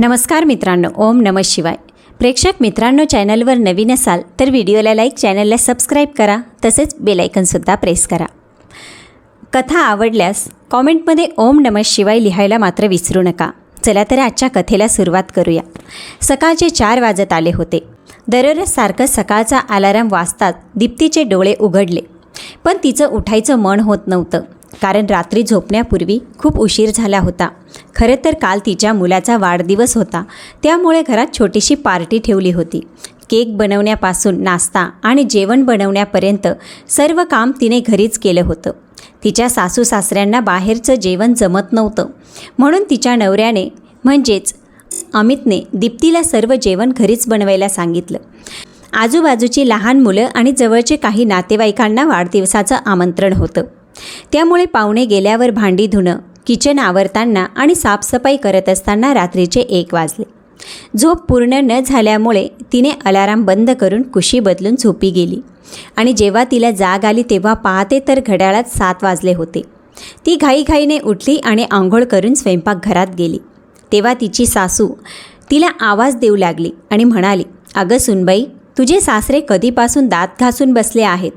नमस्कार मित्रांनो ओम नम शिवाय. प्रेक्षक मित्रांनो चॅनलवर नवीन असाल तर व्हिडिओला लाईक चॅनलला सबस्क्राईब करा तसेच बेलायकनसुद्धा प्रेस करा. कथा आवडल्यास कॉमेंटमध्ये ओम नम शिवाय लिहायला मात्र विसरू नका. चला तर आजच्या कथेला सुरुवात करूया. सकाळचे चार वाजत आले होते. दररोज सारखं सकाळचा अलाराम वाजताच दीप्तीचे डोळे उघडले. पण तिचं उठायचं मन होत नव्हतं. कारण रात्री झोपण्यापूर्वी खूप उशीर झाला होता. खरं तर काल तिच्या मुलाचा वाढदिवस होता. त्यामुळे घरात छोटीशी पार्टी ठेवली होती. केक बनवण्यापासून नाश्ता आणि जेवण बनवण्यापर्यंत सर्व काम तिने घरीच केलं होतं. तिच्या सासू सासऱ्यांना बाहेरचं जेवण जमत नव्हतं. म्हणून तिच्या नवऱ्याने म्हणजेच अमितने दीप्तीला सर्व जेवण घरीच बनवायला सांगितलं. आजूबाजूची लहान मुलं आणि जवळचे काही नातेवाईकांना वाढदिवसाचं आमंत्रण होतं. त्यामुळे पाहुणे गेल्यावर भांडी धुणं किचन आवरताना आणि साफसफाई करत असताना रात्रीचे एक वाजले. झोप पूर्ण न झाल्यामुळे तिने अलाराम बंद करून कुशी बदलून झोपी गेली. आणि जेव्हा तिला जाग आली तेव्हा पाहते तर घड्याळात सात वाजले होते. ती घाईघाईने उठली आणि आंघोळ करून स्वयंपाकघरात गेली. तेव्हा तिची सासू तिला आवाज देऊ लागली आणि म्हणाली अगं सुनबाई तुझे सासरे कधीपासून दात घासून बसले आहेत?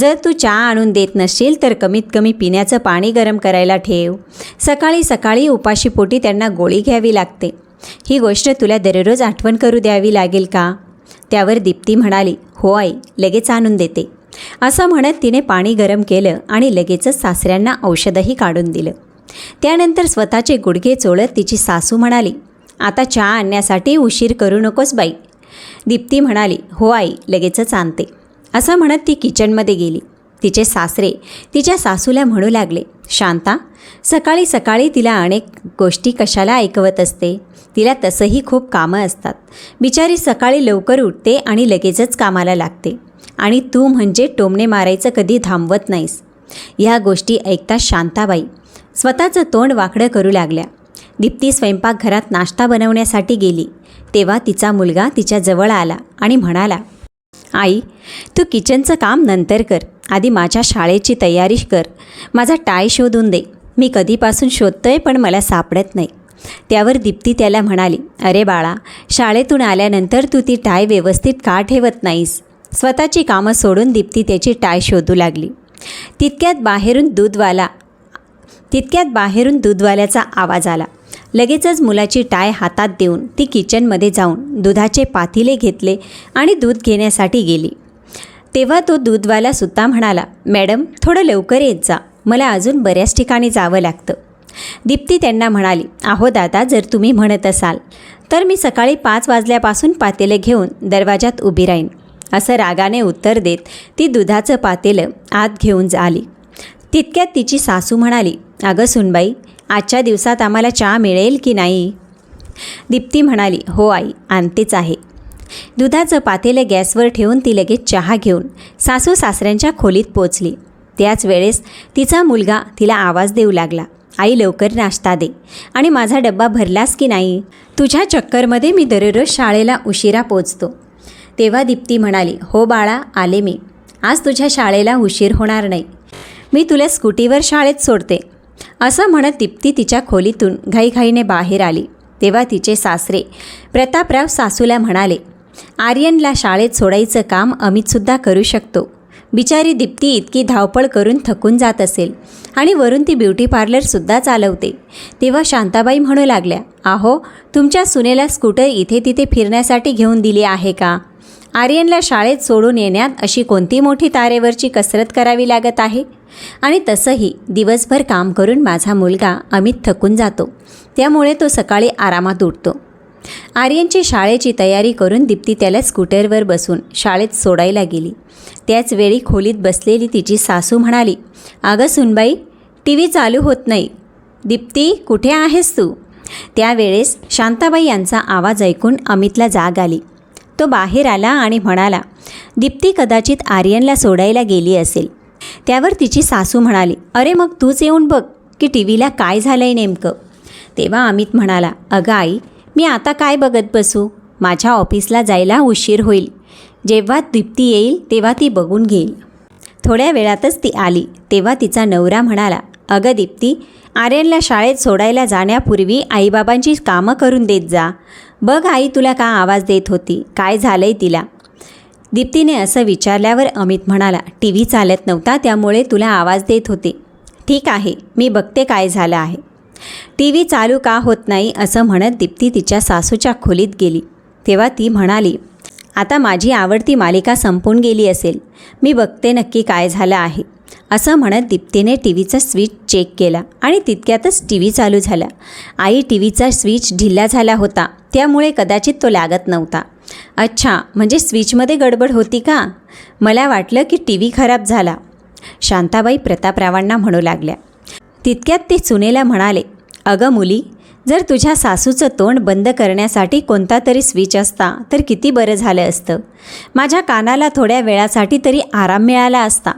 जर तू चहा आणून देत नसशील तर कमीत कमी पिण्याचं पाणी गरम करायला ठेव. सकाळी सकाळी उपाशीपोटी त्यांना गोळी घ्यावी लागते. ही गोष्ट तुला दररोज आठवण करू द्यावी लागेल का? त्यावर दीप्ती म्हणाली हो आई लगेच आणून देते. असं म्हणत तिने पाणी गरम केलं आणि लगेचच सासऱ्यांना औषधही काढून दिलं. त्यानंतर स्वतःचे गुडघे चोळत तिची सासू म्हणाली आता चहा आणण्यासाठी उशीर करू नकोस बाई. दीप्ती म्हणाली हो आई लगेचच आणते. असं म्हणत ती किचनमध्ये गेली. तिचे सासरे तिच्या सासूला म्हणू लागले शांता सकाळी सकाळी तिला अनेक गोष्टी कशाला ऐकवत असते? तिला तसंही खूप कामं असतात. बिचारी सकाळी लवकर उठते आणि लगेचच कामाला लागते. आणि तू म्हणजे टोमणे मारायचं कधी थांबवत नाहीस. ह्या गोष्टी ऐकता शांताबाई स्वतःचं तोंड वाकडं करू लागल्या. दीप्ती स्वयंपाकघरात नाश्ता बनवण्यासाठी गेली. तेव्हा तिचा मुलगा तिच्याजवळ आला आणि म्हणाला आई तू किचनचं काम नंतर कर. आधी माझ्या शाळेची तयारी कर. माझा टाय शोधून दे. मी कधीपासून शोधतोय पण मला सापडत नाही. त्यावर दीप्ती त्याला म्हणाली अरे बाळा शाळेतून आल्यानंतर तू ती टाय व्यवस्थित का ठेवत नाहीस? स्वतःची कामं सोडून दीप्ती त्याची टाय शोधू लागली. तितक्यात बाहेरून दूधवाला तितक्यात बाहेरून दूधवाल्याचा आवाज आला. लगेचच मुलाची टाय हातात देऊन ती किचनमध्ये जाऊन दुधाचे पातिले घेतले आणि दूध घेण्यासाठी गेली. तेव्हा तो दूधवाला सुद्धा म्हणाला मॅडम थोडं लवकर येत जा. मला अजून बऱ्याच ठिकाणी जावं लागतं. दीप्ती त्यांना म्हणाली आहो दादा जर तुम्ही म्हणत असाल तर मी सकाळी पाच वाजल्यापासून पातेलं घेऊन दरवाजात उभी राहीन. असं रागाने उत्तर देत ती दुधाचं पातेलं आत घेऊन आली. तितक्यात तिची सासू म्हणाली अगं सुनबाई आजच्या दिवसात आम्हाला चहा मिळेल की नाही? दीप्ती म्हणाली हो आई आणतेच आहे. दुधाचं पातेलं गॅसवर ठेवून ती लगेच चहा घेऊन सासू सासऱ्यांच्या खोलीत पोचली. त्याच वेळेस तिचा मुलगा तिला आवाज देऊ लागला आई लवकर नाश्ता दे. आणि माझा डब्बा भरलास की नाही? तुझ्या चक्करमध्ये मी दररोज शाळेला उशिरा पोचतो. तेव्हा दीप्ती म्हणाली हो बाळा आले मी. आज तुझ्या शाळेला उशीर होणार नाही. मी तुला स्कूटीवर शाळेत सोडते. असं म्हणत दीप्ती तिच्या खोलीतून घाईघाईने बाहेर आली. तेव्हा तिचे सासरे प्रतापराव सासूला म्हणाले आर्यनला शाळेत सोडायचं काम अमितसुद्धा करू शकतो. बिचारी दीप्ती इतकी धावपळ करून थकून जात असेल आणि वरून ती ब्युटी पार्लरसुद्धा चालवते. तेव्हा शांताबाई म्हणू लागल्या आहो तुमच्या सुनेला स्कूटर इथे तिथे फिरण्यासाठी घेऊन दिली आहे का? आर्यनला शाळेत सोडून येण्यात अशी कोणती मोठी तारेवरची कसरत करावी लागत आहे? आणि तसंही दिवसभर काम करून माझा मुलगा अमित थकून जातो. त्यामुळे तो सकाळी आरामात उठतो. आर्यनची शाळेची तयारी करून दीप्ती त्याला स्कूटरवर बसून शाळेत सोडायला गेली. त्याच वेळी खोलीत बसलेली तिची सासू म्हणाली अगं सुनबाई टी व्ही चालू होत नाही. दीप्ती कुठे आहेस तू? त्यावेळेस शांताबाई यांचा आवाज ऐकून अमितला जाग आली. तो बाहेर आला आणि म्हणाला दीप्ती कदाचित आर्यनला सोडायला गेली असेल. त्यावर तिची सासू म्हणाली अरे मग तूच येऊन बघ की टी व्हीला काय झालं आहे नेमकं. तेव्हा अमित म्हणाला अगं आई मी आता काय बघत बसू? माझ्या ऑफिसला जायला उशीर होईल. जेव्हा दीप्ती येईल तेव्हा ती बघून घेईल. थोड्या वेळातच ती आली. तेव्हा तिचा नवरा म्हणाला अगं दीप्ती आर्यनला शाळेत सोडायला जाण्यापूर्वी आईबाबांची कामं करून देत जा. बघ आई तुला का आवाज देत होती? काय झालंय तिला? दीप्तीने असं विचारल्यावर अमित म्हणाला टी व्ही चालत नव्हता त्यामुळे तुला आवाज देत होते. ठीक आहे मी बघते काय झालं आहे. टी व्ही चालू का होत नाही? असं म्हणत दीप्ती तिच्या सासूच्या खोलीत गेली. तेव्हा ती म्हणाली आता माझी आवडती मालिका संपून गेली असेल. मी बघते नक्की काय झालं आहे. असं म्हणत दीप्तीने टी व्हीचा स्विच चेक केला आणि तितक्यातच टी व्ही चालू झाला. आई टी व्हीचा स्विच ढिल्ला झाला होता त्यामुळे कदाचित तो लागत नव्हता. अच्छा म्हणजे स्विचमध्ये गडबड होती का? मला वाटलं की टी व्ही खराब झाला. शांताबाई प्रतापरावांना म्हणू लागल्या. तितक्यात ते सुनेला म्हणाले अगं मुली जर तुझ्या सासूचं तोंड बंद करण्यासाठी कोणता तरी स्विच असता तर किती बरं झालं असतं. माझ्या कानाला थोड्या वेळासाठी तरी आराम मिळाला असता.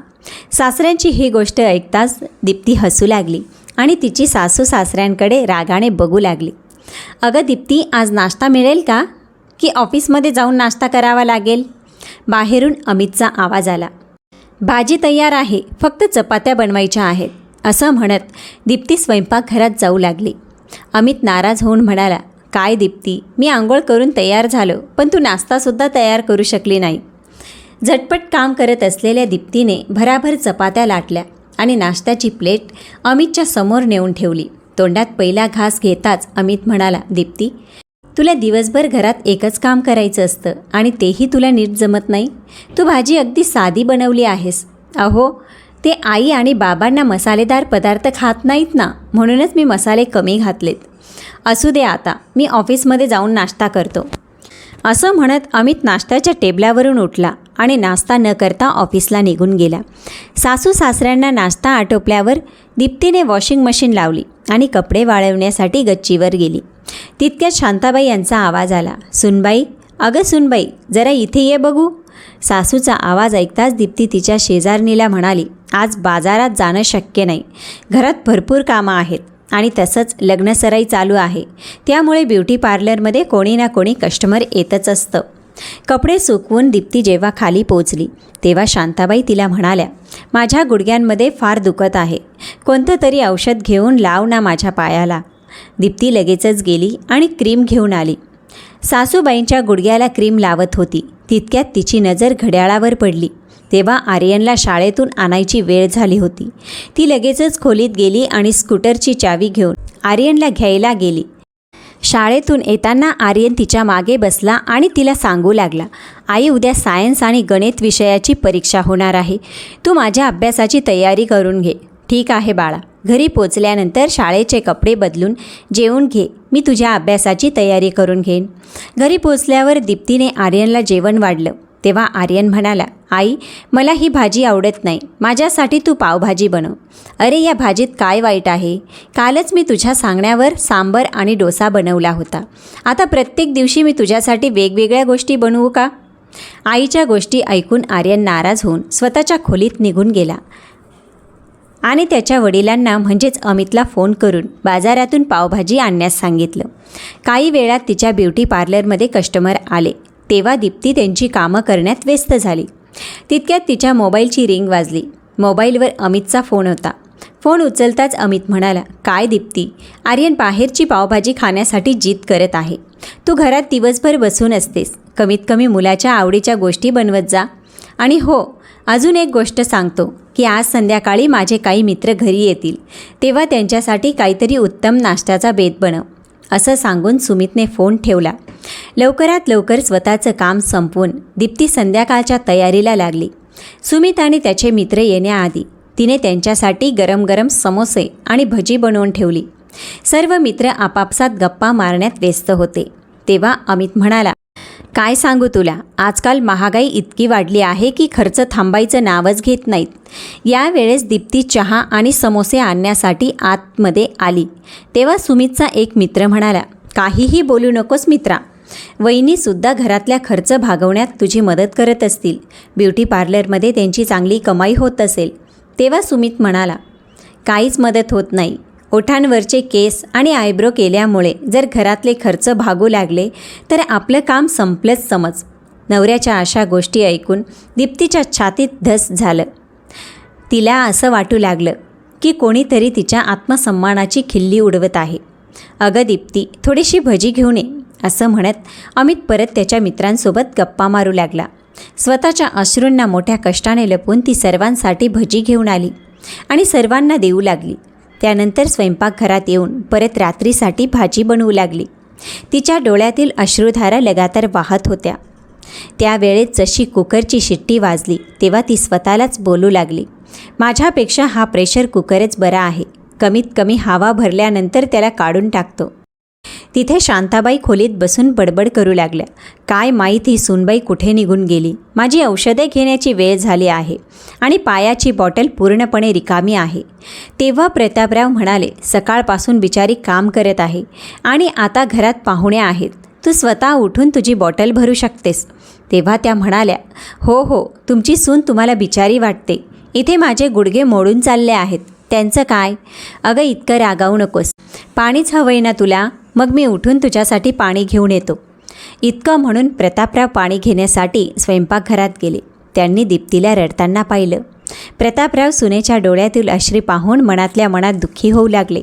सासऱ्यांची ही गोष्ट ऐकताच दीप्ती हसू लागली आणि तिची सासू सासऱ्यांकडे रागाने बघू लागली. अगं दीप्ती आज नाश्ता मिळेल का? की ऑफिसमध्ये जाऊन नाश्ता करावा लागेल? बाहेरून अमितचा आवाज आला. भाजी तयार आहे फक्त चपात्या बनवायच्या आहेत असं म्हणत दीप्ती स्वयंपाकघरात जाऊ लागली. अमित नाराज होऊन म्हणाला काय दीप्ती मी आंघोळ करून तयार झालो पण तू नाश्तासुद्धा तयार करू शकली नाही. झटपट काम करत असलेल्या दीप्तीने भराभर चपात्या लाटल्या आणि नाश्त्याची प्लेट अमितच्या समोर नेऊन ठेवली. तोंडात पहिला घास घेताच अमित म्हणाला दीप्ती तुला दिवसभर घरात एकच काम करायचं असतं आणि तेही तुला नीट जमत नाही? तू भाजी अगदी साधी बनवली आहेस. अहो ते आई आणि बाबांना मसालेदार पदार्थ खात नाहीत ना? म्हणूनच मी मसाले कमी घातलेत. असू दे आता मी ऑफिसमध्ये जाऊन नाश्ता करतो. असं म्हणत अमित नाश्त्याच्या टेबलावरून उठला. आणि नाश्ता न करता ऑफिसला निघून गेला. सासू सासऱ्यांना नाश्ता आटोपल्यावर दीप्तीने वॉशिंग मशीन लावली आणि कपडे वाळवण्यासाठी गच्चीवर गेली. तितक्यात शांताबाई यांचा आवाज आला. सुनबाई अगं सुनबाई जरा इथे ये बघू. सासूचा आवाज ऐकताच दीप्ती तिच्या शेजारणीला म्हणाली आज बाजारात जाणं शक्य नाही. घरात भरपूर कामं आहेत आणि तसंच लग्नसराई चालू आहे. त्यामुळे ब्युटी पार्लरमध्ये कोणी ना कोणी कस्टमर येतच असतं. कपडे सुकवून दीप्ती जेव्हा खाली पोचली तेव्हा शांताबाई तिला म्हणाल्या माझ्या गुडघ्यांमध्ये फार दुखत आहे. कोणतं तरी औषध घेऊन लाव ना माझ्या पायाला. दीप्ती लगेचच गेली आणि क्रीम घेऊन आली. सासूबाईंच्या गुडघ्याला क्रीम लावत होती. तितक्यात तिची नजर घड्याळावर पडली. तेव्हा आर्यनला शाळेतून आणायची वेळ झाली होती. ती लगेचच खोलीत गेली आणि स्कूटरची चावी घेऊन आर्यनला घ्यायला गेली. शाळेतून येताना आर्यन तिच्यामागे बसला आणि तिला सांगू लागला आई उद्या सायन्स आणि गणित विषयाची परीक्षा होणार आहे. तू माझ्या अभ्यासाची तयारी करून घे. ठीक आहे बाळा. घरी पोचल्यानंतर शाळेचे कपडे बदलून जेवून घे. मी तुझ्या अभ्यासाची तयारी करून घेईन. घरी पोचल्यावर दीप्तीने आर्यनला जेवण वाढलं. तेव्हा आर्यन म्हणाला आई मला ही भाजी आवडत नाही. माझ्यासाठी तू पावभाजी बनव. अरे या भाजीत काय वाईट आहे? कालच मी तुझ्या सांगण्यावर सांबर आणि डोसा बनवला होता. आता प्रत्येक दिवशी मी तुझ्यासाठी वेगवेगळ्या गोष्टी बनवू का? आईच्या गोष्टी ऐकून आर्यन नाराज होऊन स्वतःच्या खोलीत निघून गेला. आणि त्याच्या वडिलांना म्हणजेच अमितला फोन करून बाजारातून पावभाजी आणण्यास सांगितलं. काही वेळात तिच्या ब्युटी पार्लरमध्ये कस्टमर आले. तेव्हा दीप्ती त्यांची कामं करण्यात व्यस्त झाली. तितक्यात तिच्या मोबाईलची रिंग वाजली. मोबाईलवर अमितचा फोन होता. फोन उचलताच अमित म्हणाला काय दीप्ती? आर्यन बाहेरची पावभाजी खाण्यासाठी जिद करत आहे. तू घरात दिवसभर बसून असतेस. कमीत कमी मुलाच्या आवडीच्या गोष्टी बनवत जा. आणि हो अजून एक गोष्ट सांगतो की आज संध्याकाळी माझे काही मित्र घरी येतील. तेव्हा त्यांच्यासाठी काहीतरी उत्तम नाश्त्याचा बेत बनव. असं सांगून सुमितने फोन ठेवला. लवकरात लवकर स्वतःचं काम संपवून दीप्ती संध्याकाळच्या तयारीला लागली. सुमित आणि त्याचे मित्र येण्याआधी तिने त्यांच्यासाठी गरम गरम समोसे आणि भजी बनवून ठेवली. सर्व मित्र आपापसात गप्पा मारण्यात व्यस्त होते. तेव्हा अमित म्हणाला काय सांगू तुला? आजकाल महागाई इतकी वाढली आहे की खर्च थांबायचं नावच घेत नाहीत. यावेळेस दीप्ती चहा आणि समोसे आणण्यासाठी आतमध्ये आली. तेव्हा सुमितचा एक मित्र म्हणाला काहीही बोलू नकोस मित्रा. वहिनीसुद्धा घरातल्या खर्च भागवण्यात तुझी मदत करत असतील. ब्युटी पार्लरमध्ये त्यांची चांगली कमाई होत असेल. तेव्हा सुमित म्हणाला काहीच मदत होत नाही. ओठांवरचे केस आणि आयब्रो केल्यामुळे जर घरातले खर्च भागू लागले तर आपलं काम संपलंच समज. नवऱ्याच्या अशा गोष्टी ऐकून दीप्तीच्या छातीत धस झालं. तिला असं वाटू लागलं की कोणीतरी तिच्या आत्मसन्मानाची खिल्ली उडवत आहे. अगं दीप्ती थोडीशी भजी घेऊन ये. असं म्हणत अमित परत त्याच्या मित्रांसोबत गप्पा मारू लागला. स्वतःच्या अश्रूंना मोठ्या कष्टाने लपून ती सर्वांसाठी भजी घेऊन आली आणि सर्वांना देऊ लागली. त्यानंतर स्वयंपाकघरात येऊन परत रात्रीसाठी भाजी बनवू लागली. तिच्या डोळ्यातील अश्रुधारा लगातार वाहत होत्या. त्यावेळेत जशी कुकरची शिट्टी वाजली तेव्हा ती स्वतःलाच बोलू लागली. माझ्यापेक्षा हा प्रेशर कुकरच बरा आहे. कमीत कमी हवा भरल्यानंतर त्याला काढून टाकतो. तिथे शांताबाई खोलीत बसून बडबड करू लागल्या. काय माहीत ही सुनबाई कुठे निघून गेली? माझी औषधे घेण्याची वेळ झाली आहे आणि पायाची बॉटल पूर्णपणे रिकामी आहे. तेव्हा प्रतापराव म्हणाले सकाळपासून बिचारी काम करत आहे आणि आता घरात पाहुण्या आहेत. तू स्वतः उठून तुझी बॉटल भरू शकतेस. तेव्हा त्या म्हणाल्या हो हो तुमची सून तुम्हाला बिचारी वाटते. इथे माझे गुडघे मोडून चालले आहेत. त्यांचं काय? अगं इतकं रागावू नकोस. पाणीच हवंय ना तुला? मग मी उठून तुझ्यासाठी पाणी घेऊन येतो. इतकं म्हणून प्रतापराव पाणी घेण्यासाठी स्वयंपाकघरात गेले. त्यांनी दीप्तीला रडताना पाहिलं. प्रतापराव सुनेच्या डोळ्यातील अश्री पाहून मनातल्या मनात दुःखी होऊ लागले.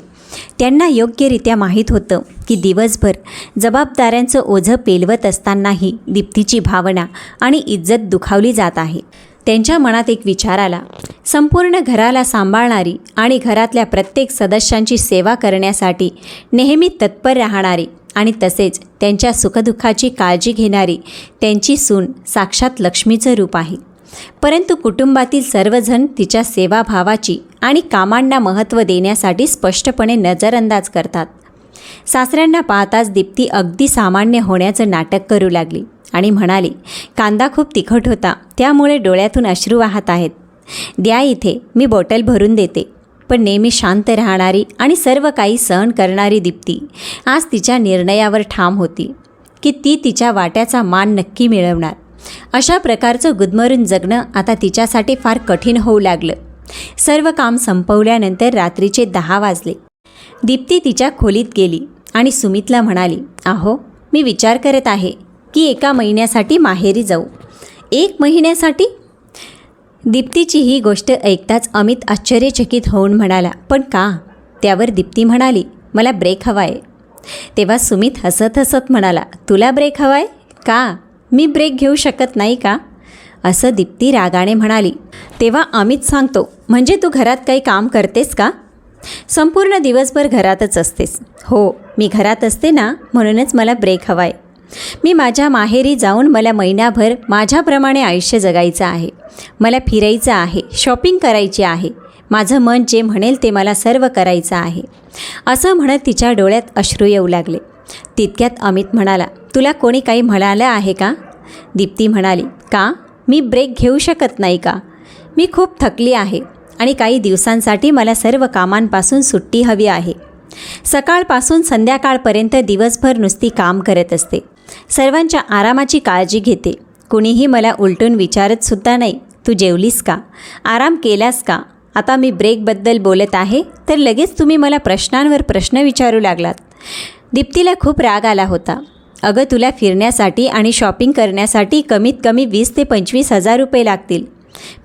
त्यांना योग्यरित्या माहीत होतं की दिवसभर जबाबदाऱ्यांचं ओझं पेलवत असतानाही दीप्तीची भावना आणि इज्जत दुखावली जात आहे. त्यांच्या मनात एक विचार आला. संपूर्ण घराला सांभाळणारी आणि घरातल्या प्रत्येक सदस्यांची सेवा करण्यासाठी नेहमी तत्पर राहणारी आणि तसेच त्यांच्या सुखदुःखाची काळजी घेणारी त्यांची सून साक्षात लक्ष्मीचं रूप आहे. परंतु कुटुंबातील सर्वजण तिच्या सेवाभावाची आणि कामांना महत्त्व देण्यासाठी स्पष्टपणे नजरअंदाज करतात. सासऱ्यांना पाहताच दीप्ती अगदी सामान्य होण्याचं नाटक करू लागली. आणि म्हणाली कांदा खूप तिखट होता त्यामुळे डोळ्यातून अश्रू वाहत आहेत. द्या इथे मी बॉटल भरून देते पण नेहमी शांत राहणारी आणि सर्व काही सहन करणारी दीप्ती आज तिच्या निर्णयावर ठाम होती की ती तिच्या वाट्याचा मान नक्की मिळवणार. अशा प्रकारचं गुदमरून जगणं आता तिच्यासाठी फार कठीण होऊ लागलं. सर्व काम संपवल्यानंतर रात्रीचे दहा वाजले. दीप्ती तिच्या खोलीत गेली आणि सुमितला म्हणाली आहो मी विचार करत आहे. की एका महिन्यासाठी माहेरी जाऊ. एक महिन्यासाठी? दीप्तीची ही गोष्ट ऐकताच अमित आश्चर्यचकित होऊन म्हणाला पण का? त्यावर दीप्ती म्हणाली मला ब्रेक हवा आहे तेव्हा सुमित हसत हसत म्हणाला तुला ब्रेक हवा आहे का? मी ब्रेक घेऊ शकत नाही का? असं दीप्ती रागाने म्हणाली. तेव्हा अमित सांगतो म्हणजे तू घरात काही काम करतेस का? संपूर्ण दिवसभर घरातच असतेस. हो मी घरात असते ना म्हणूनच मला ब्रेक हवा आहे मी माझ्या माहेरी जाऊन मला महिनाभर माझ्याप्रमाणे आयुष्य जगायचं आहे. मला फिरायचं आहे शॉपिंग करायची आहे. माझं मन जे म्हणेल ते मला सर्व करायचं आहे. असं म्हणत तिच्या डोळ्यात अश्रू येऊ लागले. तितक्यात अमित म्हणाला तुला कोणी काही म्हणालं आहे का? दीप्ती म्हणाली का? मी ब्रेक घेऊ शकत नाही का? मी खूप थकली आहे आणि काही दिवसांसाठी मला सर्व कामांपासून सुट्टी हवी आहे. सकाळपासून संध्याकाळपर्यंत दिवसभर नुसती काम करत असते. सर्वांच्या आरामाची काळजी घेते. कुणीही मला उलटून विचारतसुद्धा नाही तू जेवलीस का? आराम केलास का? आता मी ब्रेकबद्दल बोलत आहे तर लगेच तुम्ही मला प्रश्नांवर प्रश्न विचारू लागलात. दीप्तीला खूप राग आला होता. अगं तुला फिरण्यासाठी आणि शॉपिंग करण्यासाठी कमीत कमी वीस ते पंचवीस हजार रुपये लागतील.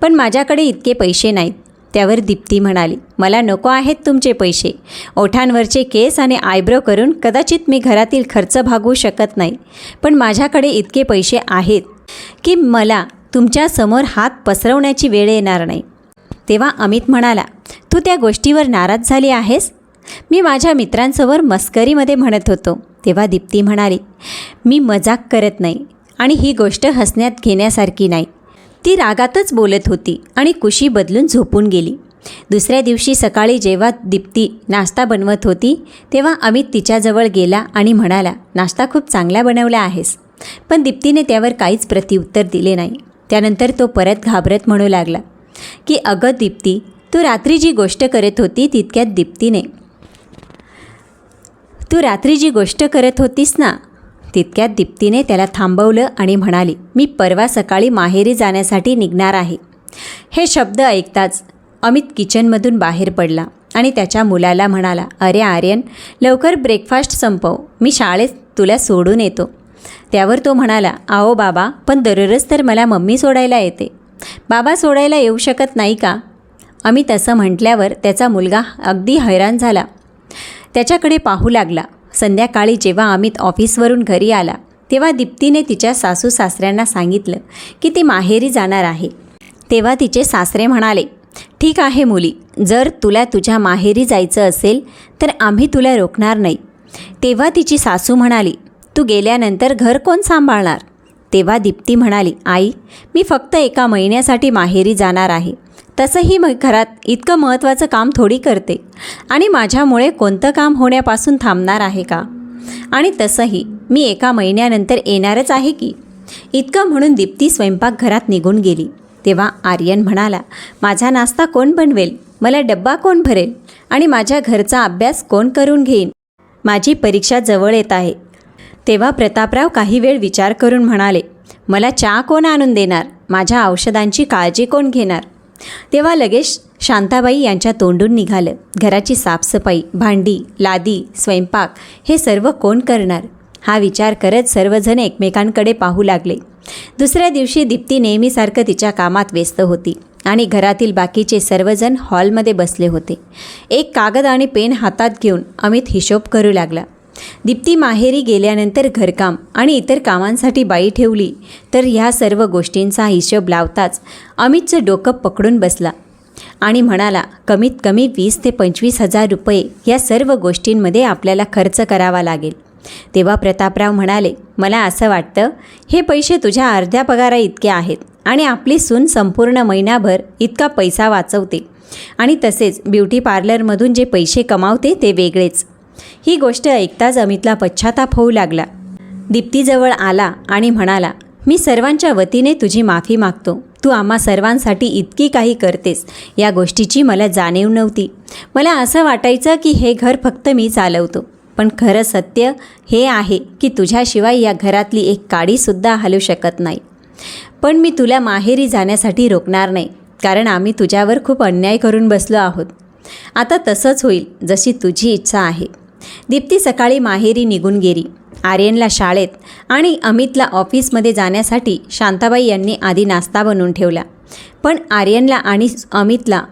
पण माझ्याकडे इतके पैसे नाहीत. त्यावर दीप्ती म्हणाली मला नको आहेत तुमचे पैसे. ओठांवरचे केस आणि आयब्रो करून कदाचित मी घरातील खर्च भागवू शकत नाही पण माझ्याकडे इतके पैसे आहेत की मला तुमच्यासमोर हात पसरवण्याची वेळ येणार नाही. तेव्हा अमित म्हणाला तू त्या गोष्टीवर नाराज झाली आहेस? मी माझ्या मित्रांसमोर मस्करीमध्ये म्हणत होतो. तेव्हा दीप्ती म्हणाली मी मजाक करत नाही आणि ही गोष्ट हसण्यात घेण्यासारखी नाही. ती रागातच बोलत होती आणि कुशी बदलून झोपून गेली. दुसऱ्या दिवशी सकाळी जेव्हा दीप्ती नाश्ता बनवत होती तेव्हा अमित तिच्याजवळ गेला आणि म्हणाला नाश्ता खूप चांगला बनवला आहेस. पण दीप्तीने त्यावर काहीच प्रत्युत्तर दिले नाही. त्यानंतर तो परत घाबरत म्हणू लागला की अगं दीप्ती तू रात्री जी गोष्ट करत होती तितक्यात दीप्तीने. तू रात्री जी गोष्ट करत होतीस ना तितक्यात दीप्तीने त्याला थांबवलं आणि म्हणाली मी परवा सकाळी माहेरी जाण्यासाठी निघणार आहे. हे शब्द ऐकताच अमित किचनमधून बाहेर पडला आणि त्याच्या मुलाला म्हणाला अरे आर्यन लवकर ब्रेकफास्ट संपव मी शाळेत तुला सोडून येतो. त्यावर तो म्हणाला आओ बाबा पण दररोज तर मला मम्मी सोडायला येते. बाबा सोडायला येऊ शकत नाही का? अमित असं म्हटल्यावर त्याचा मुलगा अगदी हैराण झाला. त्याच्याकडे पाहू लागला. संध्याकाळी जेव्हा अमित ऑफिसवरून घरी आला तेव्हा दीप्तीने तिच्या सासू सासऱ्यांना सांगितलं की ती माहेरी जाणार आहे. तेव्हा तिचे सासरे म्हणाले ठीक आहे मुली जर तुला तुझ्या माहेरी जायचं असेल तर आम्ही तुला रोखणार नाही. तेव्हा तिची सासू म्हणाली तू गेल्यानंतर घर कोण सांभाळणार? तेव्हा दीप्ती म्हणाली आई मी फक्त एका महिन्यासाठी माहेरी जाणार आहे. तसंही मग घरात इतकं महत्त्वाचं काम थोडी करते. आणि माझ्यामुळे कोणतं काम होण्यापासून थांबणार आहे का? आणि तसंही मी एका महिन्यानंतर येणारच आहे की? इतकं म्हणून दीप्ती स्वयंपाकघरात निघून गेली. तेव्हा आर्यन म्हणाला माझा नाश्ता कोण बनवेल? मला डब्बा कोण भरेल? आणि माझ्या घरचा अभ्यास कोण करून घेईन? माझी परीक्षा जवळ येत आहे. तेव्हा प्रतापराव काही वेळ विचार करून म्हणाले मला चहा कोण आणून देणार? माझ्या औषधांची काळजी कोण घेणार? तेव्हा लगेच शांताबाई यांच्या तोंडून निघालं. घराची साफसफाई भांडी लादी स्वयंपाक हे सर्व कोण करणार? हा विचार करत सर्वजण एकमेकांकडे पाहू लागले. दुसऱ्या दिवशी दीप्ती नेहमीसारखं तिच्या कामात व्यस्त होती आणि घरातील बाकीचे सर्वजण हॉलमध्ये बसले होते. एक कागद आणि पेन हातात घेऊन अमित हिशोब करू लागला. दीप्ती माहेरी गेल्यानंतर घरकाम आणि इतर कामांसाठी बाई ठेवली. तर ह्या सर्व गोष्टींचा हिशोब लावताच अमितचं डोकं पकडून बसला आणि म्हणाला कमीत कमी वीस ते पंचवीस हजार रुपये या सर्व गोष्टींमध्ये आपल्याला खर्च करावा लागेल. तेव्हा प्रतापराव म्हणाले मला असं वाटतं हे पैसे तुझ्या अर्ध्या पगारा इतके आहेत आणि आपली सून संपूर्ण महिनाभर इतका पैसा वाचवते आणि तसेच ब्युटी पार्लरमधून जे पैसे कमावते ते वेगळेच. ही गोष्ट ऐकताच अमितला पश्चाताप होऊ लागला. दीप्तीजवळ आला आणि म्हणाला मी सर्वांच्या वतीने तुझी माफी मागतो. तू आम्हा सर्वांसाठी इतकी काही करतेस या गोष्टीची मला जाणीव नव्हती. मला असं वाटायचं की हे घर फक्त मी चालवतो. पण खरं सत्य हे आहे की तुझ्याशिवाय या घरातली एक काडीसुद्धा हलू शकत नाही. पण मी तुला माहेरी जाण्यासाठी रोखणार नाही कारण आम्ही तुझ्यावर खूप अन्याय करून बसलो आहोत. आता तसंच होईल जशी तुझी इच्छा आहे. दीप्ती सकाळी माहेरी निघून गेली. आर्यनला शाळेत आणि अमितला ऑफिसमध्ये जाण्यासाठी शांताबाई यांनी आधी नाश्ता बनवून ठेवला. पण आर्यनला आणि अमितला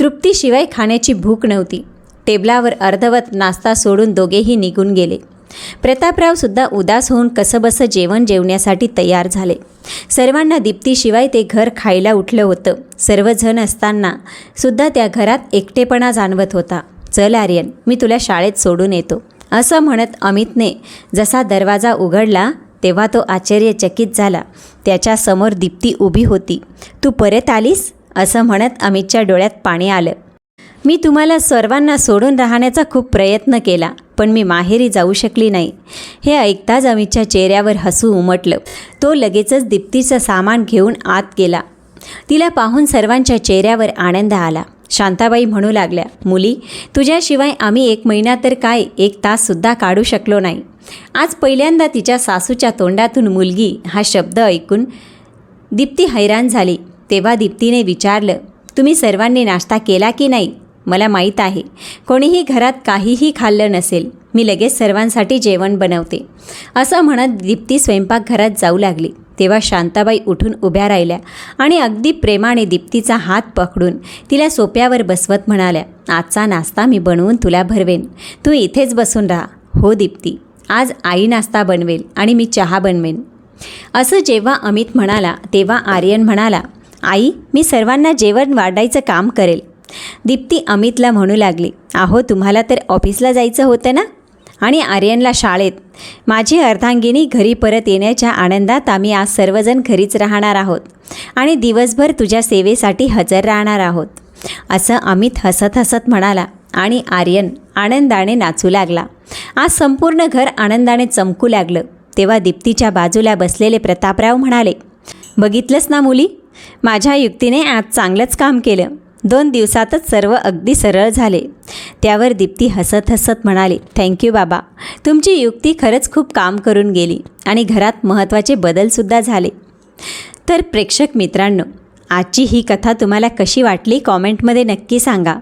तृप्तीशिवाय खाण्याची भूक नव्हती. टेबलावर अर्धवत नाश्ता सोडून दोघेही निघून गेले. प्रतापरावसुद्धा उदास होऊन कसंबसं जेवण जेवण्यासाठी तयार झाले. सर्वांना दीप्तीशिवाय ते घर खायला उठलं होतं. सर्वजण असताना सुद्धा त्या घरात एकटेपणा जाणवत होता. चल आर्यन मी तुला शाळेत सोडून येतो. असं म्हणत अमितने जसा दरवाजा उघडला तेव्हा तो आश्चर्यचकित झाला. त्याच्यासमोर दीप्ती उभी होती. तू परत आलीस? असं म्हणत अमितच्या डोळ्यात पाणी आलं. मी तुम्हाला सर्वांना सोडून राहण्याचा खूप प्रयत्न केला पण मी माहेरी जाऊ शकली नाही. हे ऐकताच अमितच्या चेहऱ्यावर हसू उमटलं. तो लगेचच दीप्तीचं सामान घेऊन आत गेला. तिला पाहून सर्वांच्या चेहऱ्यावर आनंद आला. शांताबाई म्हणू लागल्या मुली तुझ्याशिवाय आम्ही एक महिना तर काय एक ताससुद्धा काढू शकलो नाही. आज पहिल्यांदा तिच्या सासूच्या तोंडातून मुलगी हा शब्द ऐकून दीप्ती हैराण झाली. तेव्हा दीप्तीने विचारलं तुम्ही सर्वांनी नाश्ता केला की नाही? मला माहीत आहे. कोणीही घरात काहीही खाल्लं नसेल. मी लगेच सर्वांसाठी जेवण बनवते. असं म्हणत दीप्ती स्वयंपाकघरात जाऊ लागली. तेव्हा शांताबाई उठून उभ्या राहिल्या आणि अगदी प्रेमाने दीप्तीचा हात पकडून तिला सोप्यावर बसवत म्हणाल्या आजचा नाश्ता मी बनवून तुला भरवेन. तू इथेच बसून राहा. हो दीप्ती आज आई नाश्ता बनवेल आणि मी चहा बनवेन. असं जेव्हा अमित म्हणाला तेव्हा आर्यन म्हणाला आई मी सर्वांना जेवण वाढायचं काम करेल. दीप्ती अमितला म्हणू लागली आहो तुम्हाला तर ऑफिसला जायचं होतं ना? आणि आर्यनला शाळेत. माझी अर्धांगिनी घरी परत येण्याच्या आनंदात आम्ही आज सर्वजण घरीच राहणार आहोत आणि दिवसभर तुझ्या सेवेसाठी हजर राहणार आहोत. असं अमित हसत हसत म्हणाला आणि आर्यन आनंदाने नाचू लागला. आज संपूर्ण घर आनंदाने चमकू लागलं. तेव्हा दीप्तीच्या बाजूला बसलेले प्रतापराव म्हणाले बघितलंच ना मुली? माझ्या युक्तीने आज चांगलंच काम केलं. दोन दिवसातच सर्व अगदी सरळ झाले. त्यावर दीप्ती हसत हसत म्हणाली थँक्यू बाबा. तुमची युक्ती खरंच खूप काम करून गेली आणि घरात महत्त्वाचे बदलसुद्धा झाले. तर प्रेक्षक मित्रांनो आजची ही कथा तुम्हाला कशी वाटली कॉमेंटमध्ये नक्की सांगा.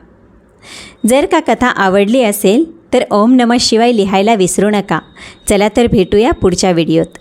जर का कथा आवडली असेल तर ओम नमः शिवाय लिहायला विसरू नका. चला तर भेटूया पुढच्या व्हिडिओत.